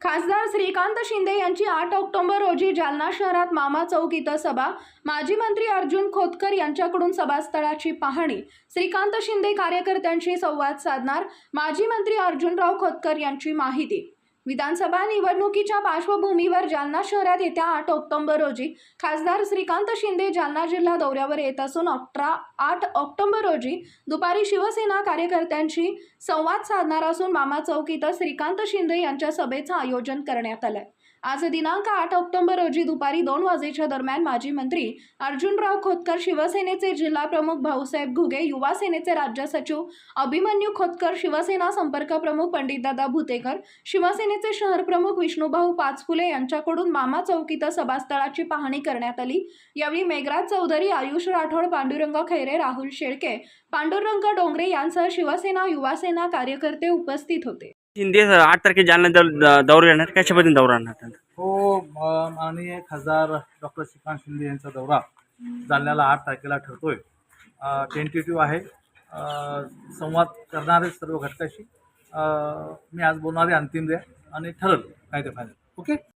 खासदार श्रीकांत शिंदे यांची आठ ऑक्टोबर रोजी जालना शहरात मामा चौक इथं सभा. माजी मंत्री अर्जुन खोतकर यांच्याकडून सभास्थळाची पाहणी. श्रीकांत शिंदे कार्यकर्त्यांशी संवाद साधणार माजी मंत्री अर्जुनराव खोतकर यांची माहिती. विधानसभा निवडणुकीच्या पार्श्वभूमीवर जालना शहरात येत्या आठ ऑक्टोंबर रोजी खासदार श्रीकांत शिंदे जालना जिल्हा दौऱ्यावर येत असून अठरा आठ ऑक्टोंबर रोजी दुपारी शिवसेना कार्यकर्त्यांशी संवाद साधणार असून मामा चौक इथं श्रीकांत शिंदे यांच्या सभेचं आयोजन करण्यात आलं आहे आज दिनांक आठ ऑक्टोबर रोजी दुपारी दोन वाजेच्या दरम्यान माजी मंत्री अर्जुनराव खोतकर शिवसेनेचे जिल्हा प्रमुख भाऊसाहेब घुगे युवा सेनेचे राज्य सचिव अभिमन्यू खोतकर शिवसेना संपर्क प्रमुख पंडितदादा भुतेकर शिवसेने शिवसेनेचे शहर प्रमुख विष्णुभाऊ पाचफुले यांच्याकडून मामा चौक इथं सभास्थळाची पाहणी करण्यात आली. यावेळी मेघराज चौधरी आयुष राठोड पांडुरंग खैरे राहुल शेळके पांडुरंग डोंगरे यांसह शिवसेना युवासेना कार्यकर्ते उपस्थित होते. शिंदे आठ तारखेला जालना दौरा येणार कशा पद्धतीने दौरा आणणार त्यांचा? हो माननीय खासदार डॉक्टर श्रीकांत शिंदे यांचा दौरा जालन्याला आठ तारखेला ठरतोय. टेंटेटिव्ह आहे. संवाद करणारे सर्व घटकाशी. मी आज बोलणारे अंतिम द्या आणि ठरल काय ते फायनल ओके